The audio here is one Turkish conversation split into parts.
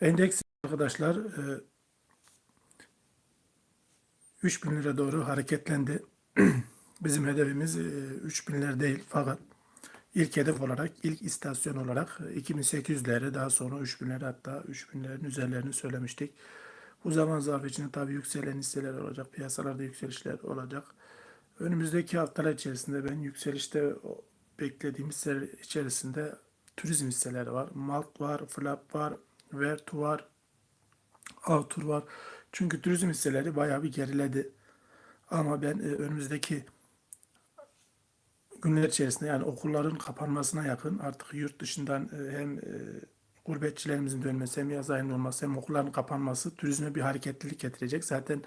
Endeks arkadaşlar e, 3000 lira doğru hareketlendi. Bizim hedefimiz e, 3000'ler değil fakat ilk hedef olarak, ilk istasyon olarak e, 2800'leri daha sonra 3000'leri hatta 3000'lerin üzerlerini söylemiştik. Bu zaman zarfı içinde tabii yükselen hisseler olacak, piyasalarda yükselişler olacak. Önümüzdeki haftalar içerisinde ben yükselişte beklediğim hisseler içerisinde turizm hisseleri var. Malt var, Flap var, Vertu var, Avtur var. Çünkü turizm hisseleri bayağı bir geriledi. Ama ben e, önümüzdeki günler içerisinde yani okulların kapanmasına yakın artık yurt dışından e, hem e, gurbetçilerimizin dönmesi hem yaz ayının olması hem okulların kapanması turizme bir hareketlilik getirecek. Zaten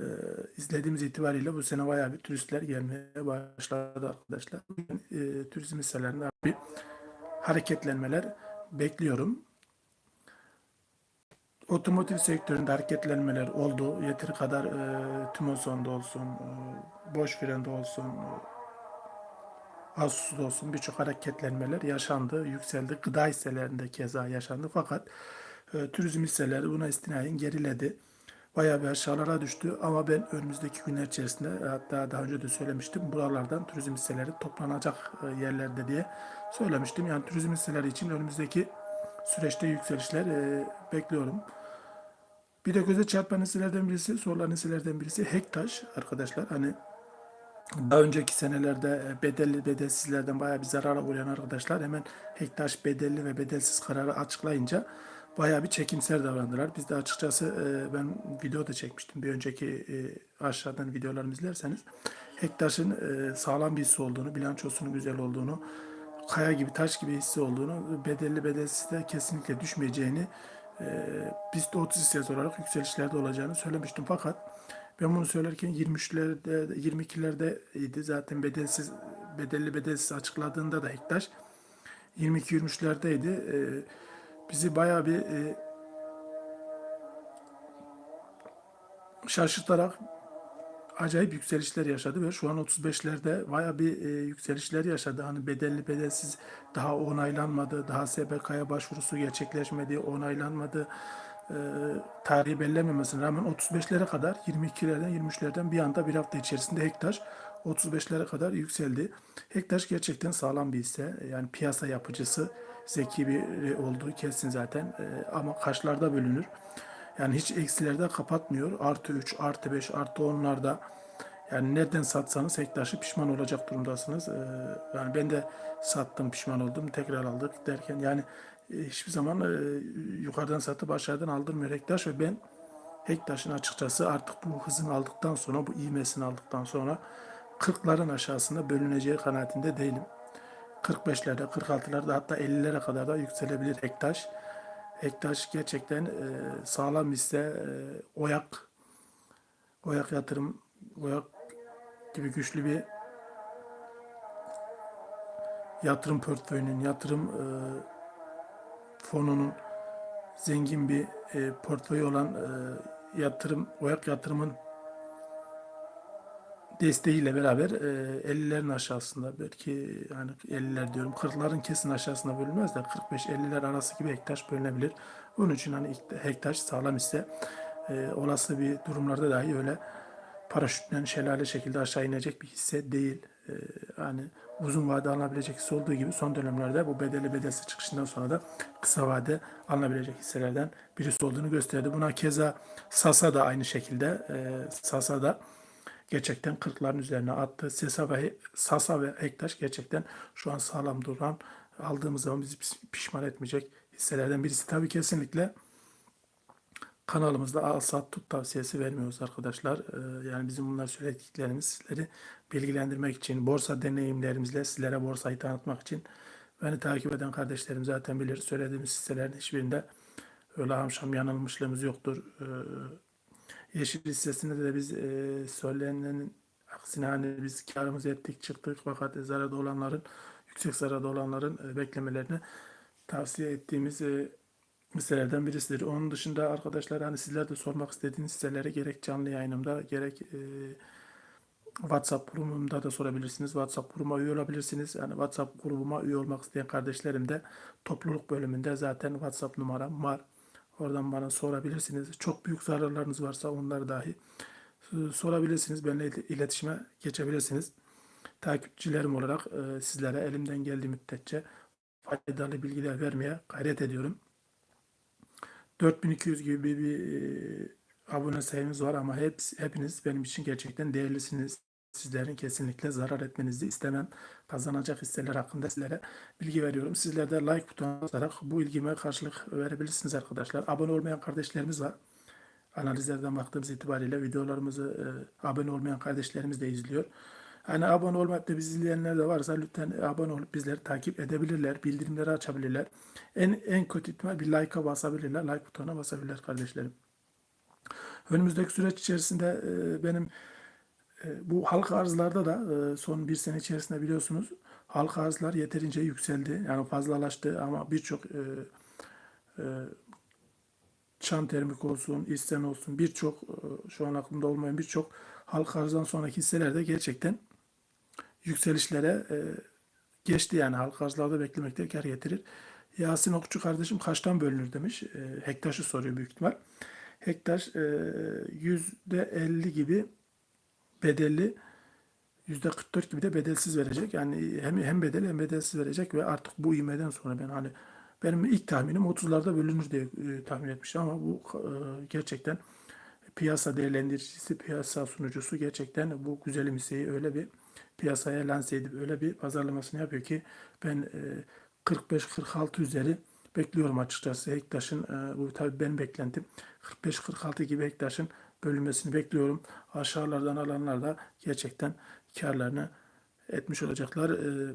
e, izlediğimiz itibariyle bu sene bayağı bir turistler gelmeye başladı arkadaşlar. E, turizm hisselerinde bir hareketlenmeler bekliyorum. Otomotiv sektöründe hareketlenmeler oldu. Yeteri kadar e, Tümoson'da olsun, e, Boş Fren'de olsun, e, Asus'da olsun birçok hareketlenmeler yaşandı, yükseldi. Gıda hisselerinde keza yaşandı. Fakat e, turizm hisseleri buna istinaden geriledi. Bayağı bir aşağılara düştü ama ben önümüzdeki günler içerisinde hatta daha önce de söylemiştim buralardan turizm hisseleri toplanacak e, yerlerde diye söylemiştim. Yani turizm hisseleri için önümüzdeki süreçte yükselişler e, bekliyorum. Bir de göze çarpan hisselerden birisi, sorulan hisselerden birisi Hektaş arkadaşlar. Hani daha önceki senelerde e, bedelli bedelsizlerden bayağı bir zarara uğrayan arkadaşlar hemen Hektaş bedelli ve bedelsiz kararı açıklayınca bayağı bir çekimser davrandılar. Biz de açıkçası e, ben video da çekmiştim. Bir önceki e, aşağıdan videolarımı izlerseniz Hektaş'ın sağlam bir hisse olduğunu, bilançosunun güzel olduğunu, kaya gibi taş gibi hisse olduğunu, bedelli bedelsiz de kesinlikle düşmeyeceğini, e, BIST 30 hissesi olarak yükselişlerde olacağını söylemiştim. Fakat ben bunu söylerken 23'lerde, 22'lerde idi. Zaten bedelsiz, bedelli bedelsiz açıkladığında da Hektaş 22-23'lerdeydi. E, bizi bayağı bir e, şaşırtarak acayip yükselişler yaşadı ve şu an 35'lerde bayağı bir e, yükselişler yaşadı. Hani bedelli bedelsiz daha onaylanmadı, daha SBK'ya başvurusu gerçekleşmedi, onaylanmadı. E, tarihi belirlememesine rağmen 35'lere kadar 22'lerden 23'lerden bir anda bir hafta içerisinde Hektaş 35'lere kadar yükseldi. Hektaş gerçekten sağlam bir hisse. Yani piyasa yapıcısı zeki bir olduğu kesin zaten. E, ama kaçlarda bölünür. Yani hiç eksilerde kapatmıyor. Artı 3, artı 5, artı 10'larda yani nereden satsanız Hektaş'ı pişman olacak durumdasınız. Ee, yani ben de sattım pişman oldum tekrar aldık derken yani e, hiçbir zaman e, yukarıdan satıp aşağıdan aldırmıyor Hektaş ve ben Hektaş'ın açıkçası artık bu hızını aldıktan sonra bu ivmesini aldıktan sonra 40'ların aşağısında bölüneceği kanaatinde değilim. 45'lerde, 46'larda hatta 50'lere kadar da yükselebilir Hektaş. Hektaş gerçekten e, sağlam ise e, Oyak Oyak yatırım Oyak gibi güçlü bir yatırım portföyünün, yatırım e, fonunun zengin bir e, portföyü olan e, yatırım, Oyak yatırımın desteğiyle beraber e, 50'lerin aşağısında belki yani 50'ler diyorum 40'ların kesin aşağısında bölünmez de 45-50'ler arası gibi hektaş bölünebilir. Bunun için hani hektaş sağlam ise e, olası bir durumlarda dahi öyle paraşütten şelale şekilde aşağı inecek bir hisse değil. E, hani uzun vade alınabilecek hisse olduğu gibi son dönemlerde bu bedeli bedelsiz çıkışından sonra da kısa vade alınabilecek hisselerden birisi olduğunu gösterdi. Buna keza Sasa da aynı şekilde e, Sasa da gerçekten 40'ların üzerine attı. Sesa ve Sasa ve Ektaş gerçekten şu an sağlam duran aldığımız zaman bizi pişman etmeyecek hisselerden birisi. Tabii kesinlikle kanalımızda al sat tut tavsiyesi vermiyoruz arkadaşlar. Ee, yani bizim bunlar söylediklerimiz sizleri bilgilendirmek için, borsa deneyimlerimizle sizlere borsayı tanıtmak için beni takip eden kardeşlerim zaten bilir. Söylediğimiz hisselerin hiçbirinde öyle hamşam yanılmışlığımız yoktur. Ee, Yeşil hissesinde de biz e, söylenenin aksine hani biz karımızı ettik çıktık fakat zararda olanların yüksek zararda olanların e, beklemelerini tavsiye ettiğimiz e, hisselerden birisidir. Onun dışında arkadaşlar hani sizler de sormak istediğiniz hisseleri gerek canlı yayınımda gerek e, WhatsApp grubumda da sorabilirsiniz. WhatsApp grubuma üye olabilirsiniz. Yani WhatsApp grubuma üye olmak isteyen kardeşlerim de topluluk bölümünde zaten WhatsApp numaram var. Oradan bana sorabilirsiniz. Çok büyük zararlarınız varsa onları dahi e, sorabilirsiniz. Benimle il- iletişime geçebilirsiniz. Takipçilerim olarak e, sizlere elimden geldiği müddetçe faydalı bilgiler vermeye gayret ediyorum. 4200 gibi bir e, abone sayımız var ama hepsi, hepiniz benim için gerçekten değerlisiniz. Sizlerin kesinlikle zarar etmenizi istemem. Kazanacak hisseler hakkında sizlere bilgi veriyorum. Sizler de like butonuna basarak bu ilgime karşılık verebilirsiniz arkadaşlar. Abone olmayan kardeşlerimiz var. Analizlerden baktığımız itibariyle videolarımızı e, abone olmayan kardeşlerimiz de izliyor. Hani abone olmayıp da bizi izleyenler de varsa lütfen abone olup bizleri takip edebilirler. Bildirimleri açabilirler. En en kötü ihtimal bir like'a basabilirler. Like butonuna basabilirler kardeşlerim. Önümüzdeki süreç içerisinde e, benim e, bu halka arzlarda da e, son bir sene içerisinde biliyorsunuz halka arzlar yeterince yükseldi. Yani fazlalaştı ama birçok e, e, Çan Termik olsun, İsten olsun birçok e, şu an aklımda olmayan birçok halka arzdan sonraki hisselerde gerçekten yükselişlere e, geçti yani halka arzlarda beklemekte kar getirir. Yasin Okçu kardeşim kaçtan bölünür demiş. E, hektaşı soruyor büyük ihtimal. Hektaş e, yüzde 50 gibi bedelli %44 gibi de bedelsiz verecek. Yani hem hem bedel hem bedelsiz verecek ve artık bu ivmeden sonra ben hani benim ilk tahminim 30'larda bölünür diye e, tahmin etmiştim ama bu e, gerçekten piyasa değerlendiricisi, piyasa sunucusu gerçekten bu güzel hisseyi öyle bir piyasaya lanse edip öyle bir pazarlamasını yapıyor ki ben e, 45-46 üzeri bekliyorum açıkçası. Hektaş'ın e, bu tabii benim beklentim 45-46 gibi Hektaş'ın bölünmesini bekliyorum. Aşağılardan alanlar da gerçekten karlarını etmiş olacaklar. E,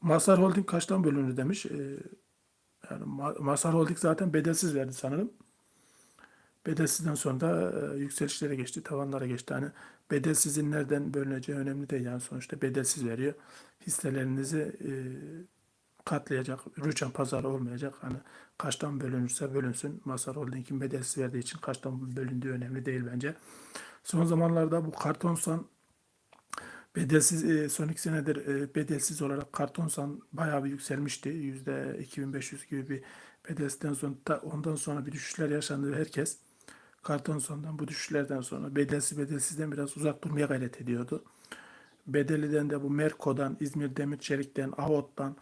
Masar Holding kaçtan bölünür demiş. E, yani Ma- Masar Holding zaten bedelsiz verdi sanırım. Bedelsizden sonra da e, yükselişlere geçti, tavanlara geçti. Hani bedelsizin nereden bölüneceği önemli değil. Yani sonuçta bedelsiz veriyor. Hisselerinizi e, katlayacak, rüçhan pazarı olmayacak. Hani kaçtan bölünürse bölünsün. Masar Holding'in bedelsiz verdiği için kaçtan bölündüğü önemli değil bence. Son zamanlarda bu kartonsan bedelsiz e, son iki senedir e, bedelsiz olarak kartonsan bayağı bir yükselmişti. Yüzde 2500 gibi bir bedelsizden sonra da ondan sonra bir düşüşler yaşandı ve herkes kartonsondan bu düşüşlerden sonra bedelsiz bedelsizden biraz uzak durmaya gayret ediyordu. Bedelli'den de bu Merko'dan, İzmir Demir Çelik'ten, Avot'tan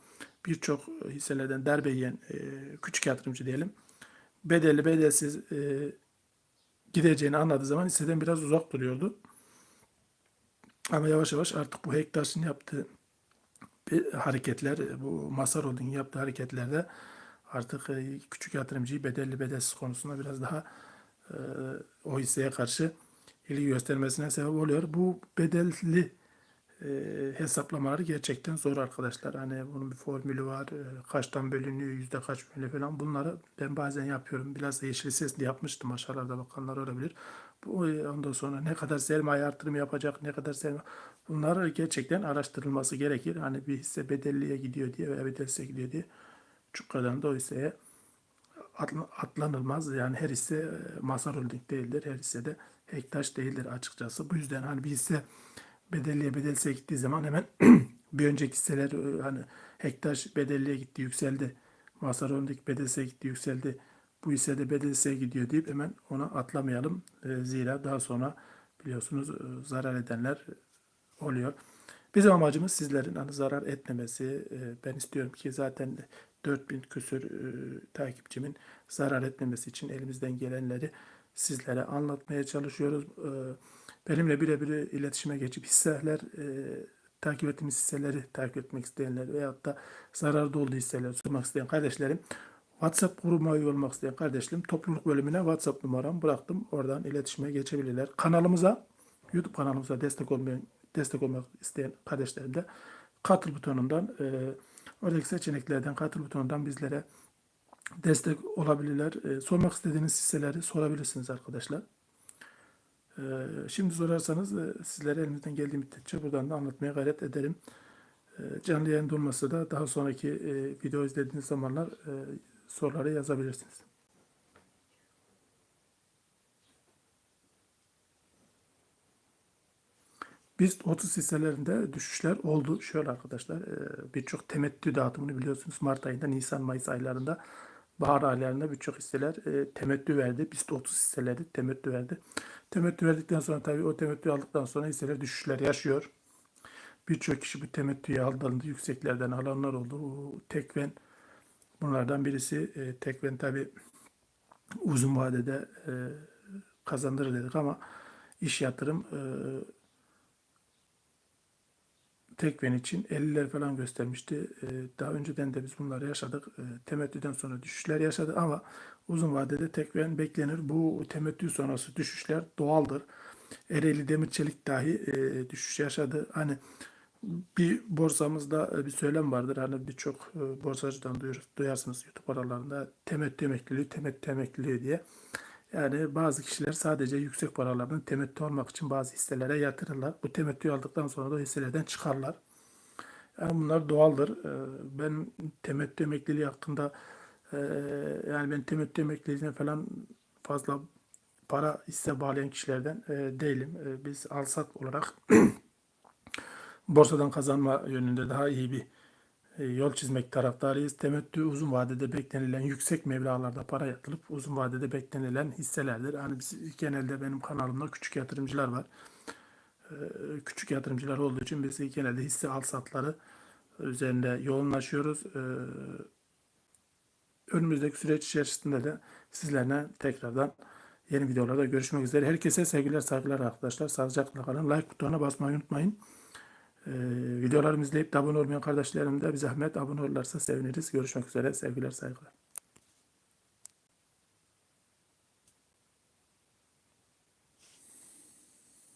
birçok hisselerden darbe yiyen e, küçük yatırımcı diyelim. Bedelli bedelsiz e, gideceğini anladığı zaman hisseden biraz uzak duruyordu. Ama yavaş yavaş artık bu Hektaş'ın yaptığı hareketler, bu Masar Holding'in yaptığı hareketlerde artık e, küçük yatırımcıyı bedelli bedelsiz konusunda biraz daha e, o hisseye karşı ilgi göstermesine sebep oluyor. Bu bedelli e, hesaplamaları gerçekten zor arkadaşlar. Hani bunun bir formülü var. E, kaçtan bölünüyor, yüzde kaç bölünüyor falan. Bunları ben bazen yapıyorum. Biraz da yeşil sesli yapmıştım. Aşağılarda bakanlar olabilir. Bu, e, ondan sonra ne kadar sermaye artırımı yapacak, ne kadar sermaye... Bunlar gerçekten araştırılması gerekir. Hani bir hisse bedelliye gidiyor diye veya bedelsize gidiyor diye çukkadan da o hisseye atla- atlanılmaz. Yani her hisse Masar Holding değildir. Her hisse de Hektaş değildir açıkçası. Bu yüzden hani bir hisse bedelliye bedelsize gittiği zaman hemen bir önceki hisseler e, hani Hektaş bedelliye gitti yükseldi. Masar Holding bedelsize gitti yükseldi. Bu hisse de bedelsize gidiyor deyip hemen ona atlamayalım. E, Zira daha sonra biliyorsunuz e, zarar edenler oluyor. Bizim amacımız sizlerin hani zarar etmemesi. Ben istiyorum ki zaten 4000 küsür takipçimin zarar etmemesi için elimizden gelenleri sizlere anlatmaya çalışıyoruz. Benimle birebir iletişime geçip hisseler e, takip ettiğimiz hisseleri takip etmek isteyenler veyahut da zararda olduğu hisseleri sormak isteyen kardeşlerim WhatsApp grubuma üye olmak isteyen kardeşlerim topluluk bölümüne WhatsApp numaramı bıraktım. Oradan iletişime geçebilirler. Kanalımıza YouTube kanalımıza destek olmayan destek olmak isteyen kardeşlerim de katıl butonundan e, oradaki seçeneklerden katıl butonundan bizlere destek olabilirler. E, sormak istediğiniz hisseleri sorabilirsiniz arkadaşlar. E, şimdi sorarsanız e, sizlere elimizden geldiği müddetçe buradan da anlatmaya gayret ederim. E, canlı yayında olmasa da daha sonraki e, video izlediğiniz zamanlar e, soruları yazabilirsiniz. Biz 30 hisselerinde düşüşler oldu. Şöyle arkadaşlar birçok temettü dağıtımını biliyorsunuz Mart ayında Nisan Mayıs aylarında bahar aylarında birçok hisseler e, temettü verdi. BIST 30 hisseleri temettü verdi. Temettü verdikten sonra tabii o temettü aldıktan sonra hisseler düşüşler yaşıyor. Birçok kişi bu temettüyü aldığında yükseklerden alanlar oldu. O Tekven bunlardan birisi. E, Tekven tabii uzun vadede e, kazandırır dedik ama iş yatırım e, Tekven için 50'ler falan göstermişti. E, daha önceden de biz bunları yaşadık. E, temettüden sonra düşüşler yaşadı ama uzun vadede Tekven beklenir. Bu temettü sonrası düşüşler doğaldır. Ereğli Demir Çelik dahi e, düşüş yaşadı. Hani bir borsamızda e, bir söylem vardır. Hani birçok e, borsacıdan duyur, duyarsınız YouTube aralarında temettü emekliliği, temettü emekliliği diye. Yani bazı kişiler sadece yüksek paralardan temettü almak için bazı hisselere yatırırlar. Bu temettüyü aldıktan sonra da hisselerden çıkarlar. Yani bunlar doğaldır. Ee, Ben temettü emekliliği hakkında e, yani ben temettü emekliliğine falan fazla para hisse bağlayan kişilerden e, değilim. E, Biz alsat olarak borsadan kazanma yönünde daha iyi bir yol çizmek taraftarıyız. Temettü uzun vadede beklenilen yüksek meblağlarda para yatırılıp uzun vadede beklenilen hisselerdir. Hani biz genelde benim kanalımda küçük yatırımcılar var. E, Küçük yatırımcılar olduğu için biz genelde hisse al satları üzerinde yoğunlaşıyoruz. E, Önümüzdeki süreç içerisinde de sizlerle tekrardan yeni videolarda görüşmek üzere. Herkese sevgiler saygılar arkadaşlar. Sağlıcakla kalın. Like butonuna basmayı unutmayın. Ee, videolarımı izleyip de abone olmayan kardeşlerim de bir zahmet abone olurlarsa seviniriz. Görüşmek üzere. Sevgiler, saygılar.